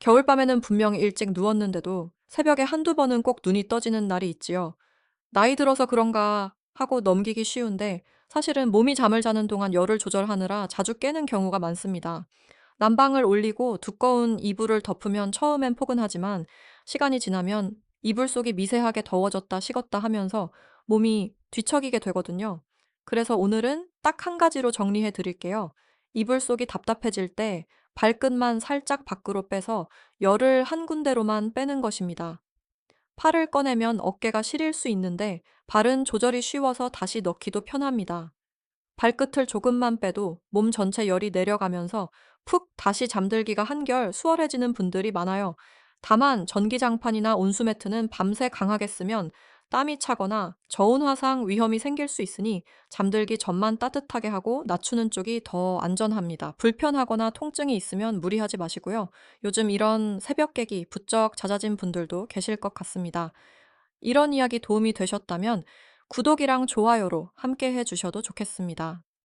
겨울밤에는 분명 일찍 누웠는데도 새벽에 한두 번은 꼭 눈이 떠지는 날이 있지요. 나이 들어서 그런가 하고 넘기기 쉬운데 사실은 몸이 잠을 자는 동안 열을 조절하느라 자주 깨는 경우가 많습니다. 난방을 올리고 두꺼운 이불을 덮으면 처음엔 포근하지만 시간이 지나면 이불 속이 미세하게 더워졌다 식었다 하면서 몸이 뒤척이게 되거든요. 그래서 오늘은 딱 한 가지로 정리해 드릴게요. 이불 속이 답답해질 때 발끝만 살짝 밖으로 빼서 열을 한 군데로만 빼는 것입니다. 팔을 꺼내면 어깨가 시릴 수 있는데 발은 조절이 쉬워서 다시 넣기도 편합니다. 발끝을 조금만 빼도 몸 전체 열이 내려가면서 푹 다시 잠들기가 한결 수월해지는 분들이 많아요. 다만 전기장판이나 온수매트는 밤새 강하게 쓰면 땀이 차거나 저온 화상 위험이 생길 수 있으니 잠들기 전만 따뜻하게 하고 낮추는 쪽이 더 안전합니다. 불편하거나 통증이 있으면 무리하지 마시고요. 요즘 이런 새벽 깨기 부쩍 잦아진 분들도 계실 것 같습니다. 이런 이야기 도움이 되셨다면 구독이랑 좋아요로 함께 해주셔도 좋겠습니다.